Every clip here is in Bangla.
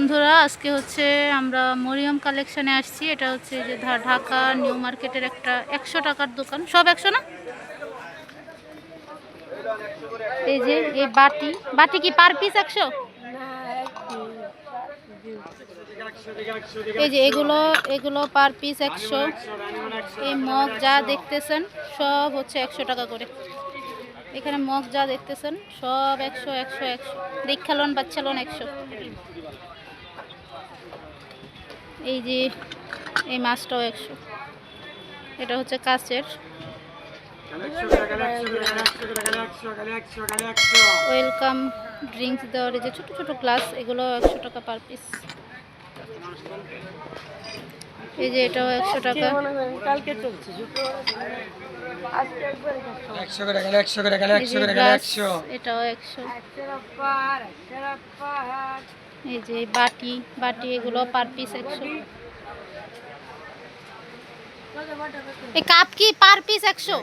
বন্ধুরা, আজকে হচ্ছে আমরা মরিয়ম কালেকশনে আসছি। এটা হচ্ছে যে ঢাকা নিউ মার্কেটের একটা একশো টাকার দোকান। সব একশো না? এই যে, এই বাটি। বাটি কি পার পিস একশো? এই যে, এগুলো এগুলো পার পিস একশো। এই মগ যা দেখতেছেন, সব হচ্ছে একশো টাকা করে। এখানে মগ যা দেখতেছেন, সব একশো একশো একশো। দেখালন, বাচ্চালন একশো। এই যে এই মাছটাও একশো। এটা হচ্ছে কাচের। ওয়েলকাম ড্রিঙ্কস দেওয়ার এই যে ছোটো ছোটো গ্লাস এগুলো একশো টাকা পার পিস এই যে এটাও একশো টাকা। এটাও একশো। এই যে বাটি বাটি এগুলো পার পিস একশো। এই কাপ কি পার পিস একশো?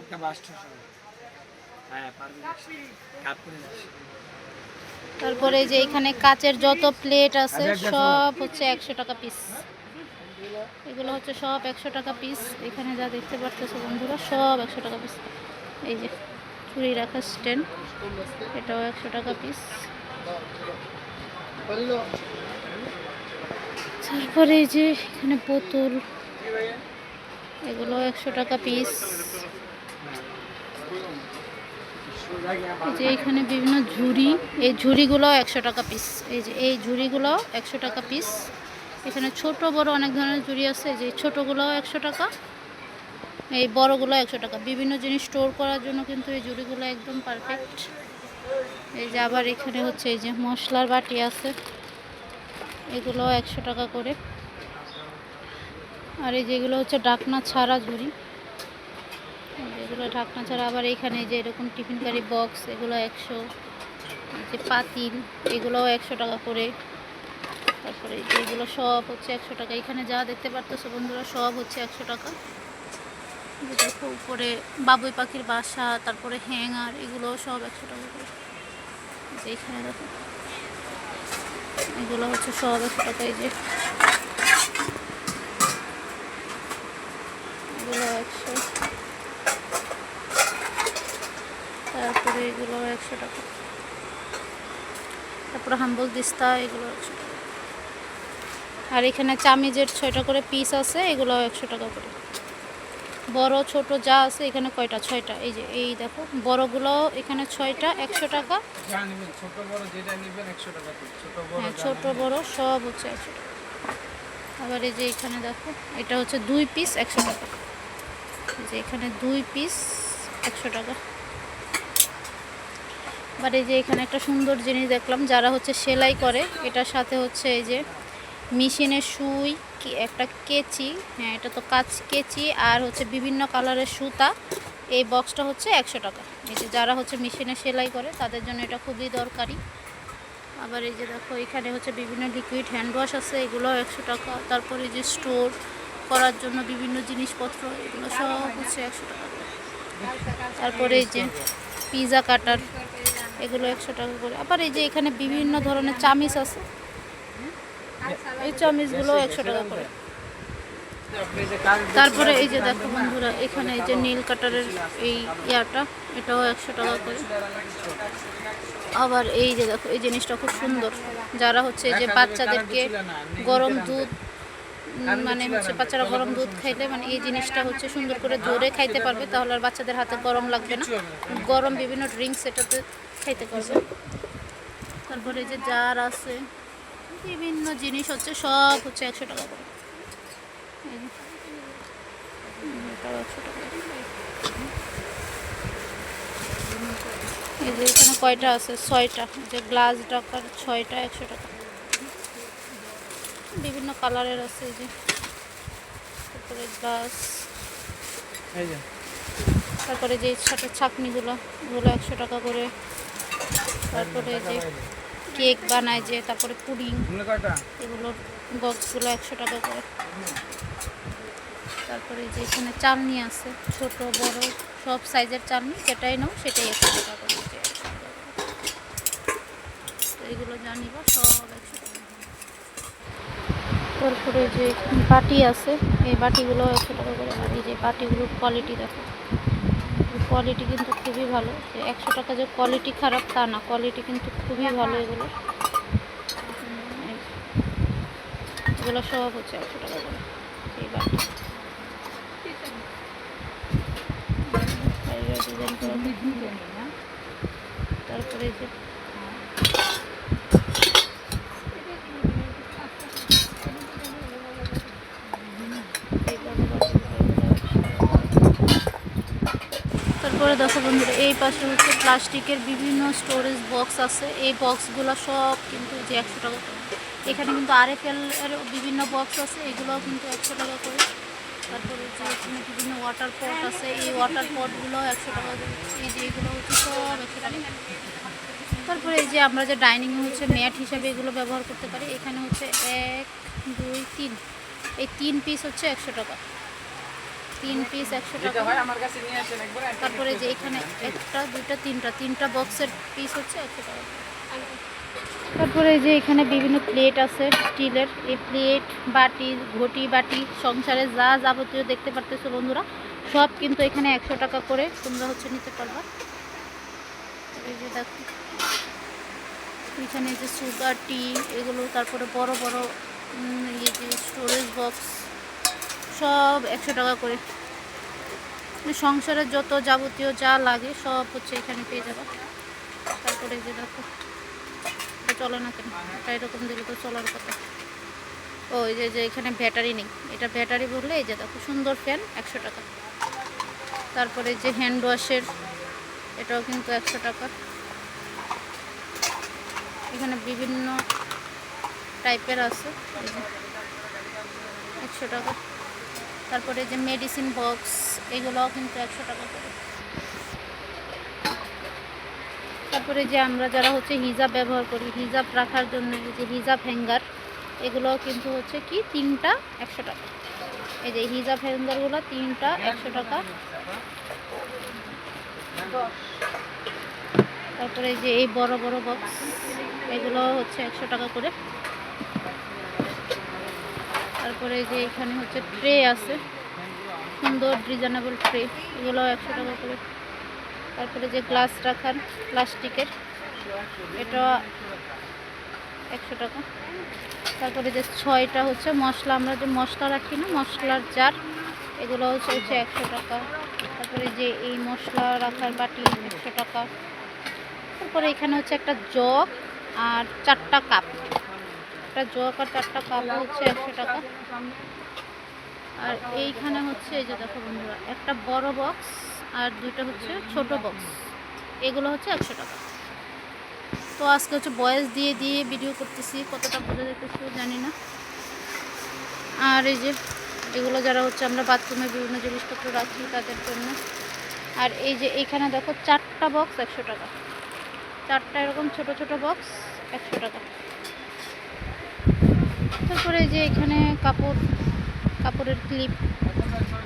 তারপরে এই যে এখানে কাচের যত প্লেট আছে সব হচ্ছে একশো টাকা পিস এগুলো হচ্ছে সব একশো টাকা পিস এখানে যা দেখতে পারতেছো বন্ধুরা সব একশো টাকা পিস এই যে চুড়ি রাখা স্ট্যান্ড এটাও একশো টাকা পিস তারপরে এই যে এখানে বোতল, এগুলো একশো টাকা পিস এই যে এখানে বিভিন্ন ঝুড়ি, এই ঝুড়িগুলো একশো টাকা পিস এই যে এই ঝুড়িগুলো একশো টাকা পিস এখানে ছোট বড় অনেক ধরনের ঝুড়ি আছে, যে ছোটোগুলো একশো টাকা, এই বড়গুলো একশো টাকা। বিভিন্ন জিনিস স্টোর করার জন্য কিন্তু এই ঝুড়িগুলো একদম পারফেক্ট এই যে আবার এখানে হচ্ছে এই যে মশলার বাটি আছে। এগুলো একশো টাকা করে। আর এই যেগুলো হচ্ছে ডাকনা ছাড়া ঝুড়ি। এগুলো ঢাকনা ছাড়া। আবার এখানে যে এরকম টিফিন কারি বক্স, এগুলো একশো। যে পাতিল, এগুলোও একশো টাকা করে। তারপরে এগুলো সব হচ্ছে একশো টাকা। এখানে যা দেখতে পারতেছো বন্ধুরা, সব হচ্ছে একশো টাকা। দেখো উপরে বাবুই পাখির বাসা, তারপরে হ্যাঙ্গার, এগুলো সব একশো টাকা করে। এই যে এখানে দেখো, এগুলো হচ্ছে সব একশো টাকা, এই যে। এগুলো একশো। তারপরে এগুলো একশো টাকা। তারপরে হাম্বল দিস্তা, এগুলো একশো আর এখানে চামিজের ছয়টা করে পিস আছে, এগুলো একশো টাকা করে। বড় ছোট যা আছে এখানে কয়টা? ছয়টা। এই যে এই দেখো বড়গুলো এখানে ছয়টা একশো টাকা। হ্যাঁ ছোট বড় সব হচ্ছে একশো টাকা। আবার এই যে এখানে দেখো এটা হচ্ছে দুই পিস একশো টাকা। এই যে এখানে দুই পিস একশো টাকা। আবার এই যে এখানে একটা সুন্দর জিনিস দেখলাম যারা হচ্ছে সেলাই করে এটার সাথে হচ্ছে এই যে মেশিনের সুই একটা কেচি হ্যাঁ এটা তো কাচ কেচি, আর হচ্ছে বিভিন্ন কালারের সুতা। এই বক্সটা হচ্ছে একশো টাকা। এই যে যারা হচ্ছে মেশিনে সেলাই করে, তাদের জন্য এটা খুবই দরকারি। আবার এই যে দেখো, এখানে হচ্ছে বিভিন্ন লিকুইড হ্যান্ড ওয়াশ আছে এগুলো একশো টাকা। তারপরে যে স্টোর করার জন্য বিভিন্ন জিনিসপত্র, এগুলো সব হচ্ছে একশো টাকা তারপরে এই যে পিৎজা কাটার এগুলো একশো টাকা করে। আবার এই যে এখানে বিভিন্ন ধরনের চামিচ আছে। এই চামিচগুলো একশো টাকা করে। তারপরে এই যে দেখো বন্ধুরা এখানে এই যে নীল কাটারের এই ইয়াটা এটাও একশো টাকা করে। আবার এই যে দেখো এই জিনিসটা খুব সুন্দর। যারা হচ্ছে এই যে বাচ্চাদেরকে গরম দুধ মানে হচ্ছে বাচ্চারা গরম দুধ খাইলে মানে এই জিনিসটা হচ্ছে সুন্দর করে ধরে খাইতে পারবে তাহলে আর বাচ্চাদের হাতে গরম লাগবে না। গরম বিভিন্ন ড্রিঙ্কস এটাতে খাইতে পারবে। তারপরে এই যে জার আছে বিভিন্ন জিনিস হচ্ছে সব হচ্ছে একশো টাকা করে। এই যে। একশো টাকা। এই যে এখানে কয়টা আছে? ছয়টা। যে গ্লাস ডাকার ছয়টা একশো টাকা। বিভিন্ন কালারের আছে এই যে। তারপরে গ্লাস। যে। তারপরে যে ছোটো ছাকনিগুলো ওগুলো একশো টাকা করে। তারপরে যে কেক বানায় যে তারপরে পুডিং। এগুলোর বক্সগুলো একশো টাকা করে। তারপরে যে এখানে চালনি আছে ছোট বড় সব সাইজের চালনি যেটাই নাও সেটাই একশো টাকা করে। এগুলো জানিবা সব একশো টাকা। তারপরে যে বাটি আছে এই বাটিগুলো একশো টাকা করে। এই যে বাটিগুলোর কোয়ালিটি দেখো। কোয়ালিটি কিন্তু খুবই ভালো। একশো টাকা যে কোয়ালিটি খারাপ তা না কোয়ালিটি কিন্তু খুবই ভালো এগুলো। এই- এগুলো সব হচ্ছে একশো টাকা করে। এই বাটি তারপরে এই যে তারপরে দেখো বন্ধুরা, এই পাশে হচ্ছে প্লাস্টিকের বিভিন্ন স্টোরেজ বক্স আছে। এই বক্সগুলো সব কিন্তু যে একশো টাকা করে। এখানে কিন্তু আর এফ এর বিভিন্ন বক্স আছে, এগুলোও কিন্তু একশো টাকা করে। তারপরে যে এখানে বিভিন্ন ওয়াটার পট আছে, এই ওয়াটার পটগুলো একশো টাকা করে। এই যে এগুলো হচ্ছে সব একশো টাকা তারপরে এই যে আমরা যে ডাইনিং হচ্ছে ম্যাট হিসাবে এগুলো ব্যবহার করতে পারি, এখানে হচ্ছে এক, দুই, তিন। এই তিন পিস হচ্ছে একশো টাকা। তিন পিস একশো টাকা। আমার কাছে নিয়ে আসেন একবার তারপরে যে এখানে একটা দুইটা তিনটা তিনটা বক্সের পিস হচ্ছে একশো টাকা। তারপরে যে এখানে বিভিন্ন প্লেট আছে স্টিলের। এই প্লেট বাটি ঘটি বাটি সংসারে যা যাবতীয় দেখতে পারতেছো বন্ধুরা সব কিন্তু এখানে একশো টাকা করে তোমরা হচ্ছে নিতে পারবা। এই যে দেখো এখানে যে সুগার টি এগুলো তারপরে বড় বড় এই যে স্টোরেজ বক্স সব একশো টাকা করে। মানে সংসারের যত যাবতীয় যা লাগে সব হচ্ছে এখানে পেয়ে যাবে। তারপরে যে দেখো চলে না কেন? এটা এরকম দিলে তো চলার কথা। ও, এই যে এখানে ব্যাটারি নেই। এটা ব্যাটারি বললে এই যে দেখো, সুন্দর ফ্যান একশো টাকা। তারপরে যে হ্যান্ড ওয়াশের এটাও কিন্তু একশো টাকা। এখানে বিভিন্ন টাইপের আছে। একশো টাকা। তারপরে যে মেডিসিন বক্স এগুলোও কিন্তু একশো টাকা করে। তারপরে যে আমরা যারা হচ্ছে হিজাব ব্যবহার করি, হিজাব রাখার জন্য যে হিজাব হ্যাঙ্গার এগুলোও কিন্তু হচ্ছে কি তিনটা একশো টাকা। এই যে হিজাব হ্যাঙ্গারগুলো তিনটা একশো টাকা। তারপরে যে এই বড় বড় বক্স এগুলো হচ্ছে একশো টাকা করে। তারপরে যে এখানে হচ্ছে ট্রে আছে, সুন্দর রিজনেবল ট্রে এগুলো একশো টাকা করে। তারপরে যে গ্লাস রাখার, প্লাস্টিকের এটা একশো টাকা। তারপরে যে ছয়টা হচ্ছে মশলা, আমরা যে মশলা রাখি না, মশলার জার এগুলো হচ্ছে হচ্ছে একশো টাকা। তারপরে যে এই মশলা রাখার বাটি, একশো টাকা। তারপরে এখানে হচ্ছে একটা জগ আর চারটা কাপ। একটা জগ আর চারটা কাপ হচ্ছে একশো টাকা। আর এইখানে হচ্ছে এই যে দেখো বন্ধুরা, একটা বড় বক্স আর দুইটা হচ্ছে ছোট বক্স। এগুলো হচ্ছে একশো টাকা। তো আজকে হচ্ছে বয়স দিয়ে দিয়ে ভিডিও করতেছি, কতটা বোঝা যেতেছে জানি না। আর এই যে এগুলো যারা হচ্ছে আমরা বাথরুমে বিভিন্ন জিনিসপত্র রাখি তাদের জন্য। আর এই যে এইখানে দেখো চারটা বক্স একশো টাকা। চারটা এরকম ছোট ছোট বক্স একশো টাকা। তারপরে যে এখানে কাপড়, কাপড়ের ক্লিপ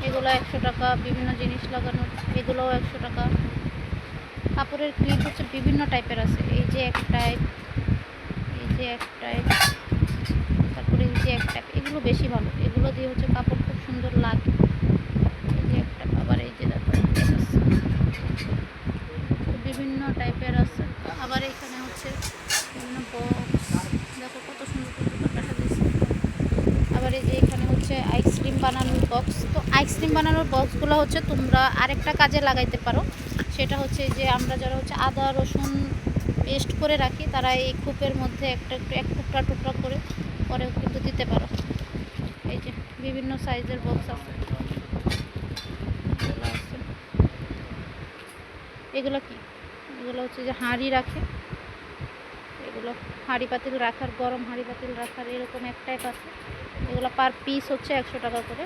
এগুলো একশো টাকা, বিভিন্ন জিনিস লাগানো এগুলোও একশো টাকা। কাপড়ের ক্লিপ হচ্ছে বিভিন্ন টাইপের আছে। এই যে এক টাইপ এই যে এক টাইপ তারপরে এই যে এক টাইপ এগুলো বেশি ভালো। এগুলো দিয়ে হচ্ছে কাপড় খুব সুন্দর লাগে এই যে একটা আবার এই যে দেখো এক type আছে। তো বিভিন্ন টাইপের আছে আবার এখানে হচ্ছে বিভিন্ন বক্স দেখো কত সুন্দর সুন্দর দোকানটা সাজিয়েছে আবার এই যে এখানে হচ্ছে আইসক্রিম বানানোর বক্স তো আইসক্রিম বানানোর বক্সগুলো হচ্ছে তোমরা আরেকটা কাজে লাগাইতে পারো। সেটা হচ্ছে যে আমরা যারা হচ্ছে আদা, রসুন পেস্ট করে রাখি, তারা এই কূপের মধ্যে একটা একটু এক টুকরা টুকরা করে পরেও কিন্তু দিতে পারো। এই যে বিভিন্ন সাইজের বক্স আছে। এগুলো কি? এগুলো হচ্ছে যে হাঁড়ি রাখে। এগুলো হাঁড়ি পাতিল রাখার, গরম হাঁড়ি পাতিল রাখার এরকম এক টাইপ আছে। এগুলো পার পিস হচ্ছে একশো টাকা করে।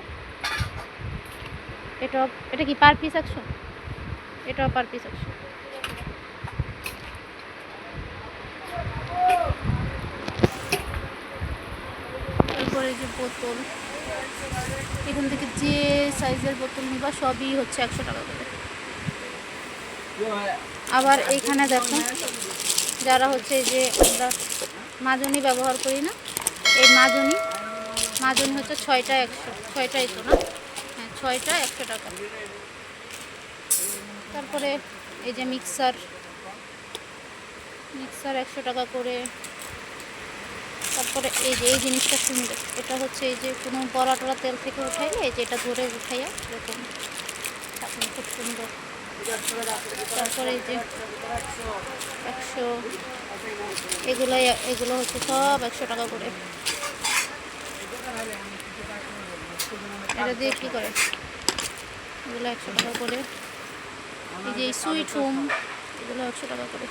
এটা এটা কি পার পিস একশো এটাও পার পিস একশো তারপরে যে বোতল, এখান থেকে যে সাইজের বোতল নিবা, সবই হচ্ছে একশো টাকা করে। আবার এইখানে দেখো, যারা হচ্ছে যে আমরা মাজনি ব্যবহার করি না, এই মাজনি, মাজন হচ্ছে ছয়টা একশো, ছয়টাই তো না? ছয়টা, একশো টাকা। তারপরে এই যে মিক্সার মিক্সার একশো টাকা করে। তারপরে এই যে, এই জিনিসটা সুন্দর। এটা হচ্ছে এই যে কোনো বড়া টড়া তেল থেকে উঠাইলে এই যে এটা ধরে উঠাইয়া এরকম খুব সুন্দর। তারপরে এই যে একশো এগুলো এগুলো হচ্ছে সব একশো টাকা করে। এটা দিয়ে কী করে? এগুলো একশো টাকা করে। এই যে সুইট হোম এগুলো একশো টাকা করে।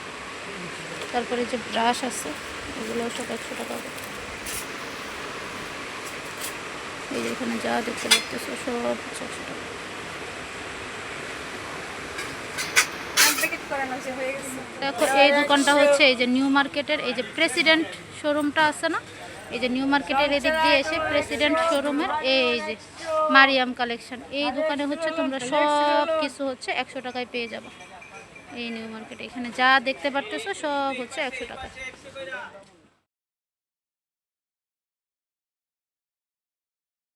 তারপরে যে ব্রাশ আছে, এগুলো সব একশো টাকা করে। এই যে এখানে যা দেখতে পাচ্তেছো, সব হচ্ছে একশো টাকা। দেখো, এই দোকানটা হচ্ছে এই যে নিউ মার্কেটের এই যে প্রেসিডেন্ট শোরুমটা আছে না? এই যে নিউ মার্কেটের এদিক দিয়ে এসে প্রেসিডেন্ট শোরুমের এই যে মারিয়াম কালেকশন এই দোকানে হচ্ছে তোমরা সব কিছু হচ্ছে একশো টাকায় পেয়ে যাব। এই নিউ মার্কেটে, এখানে যা দেখতে পারতেছো সব হচ্ছে একশো টাকা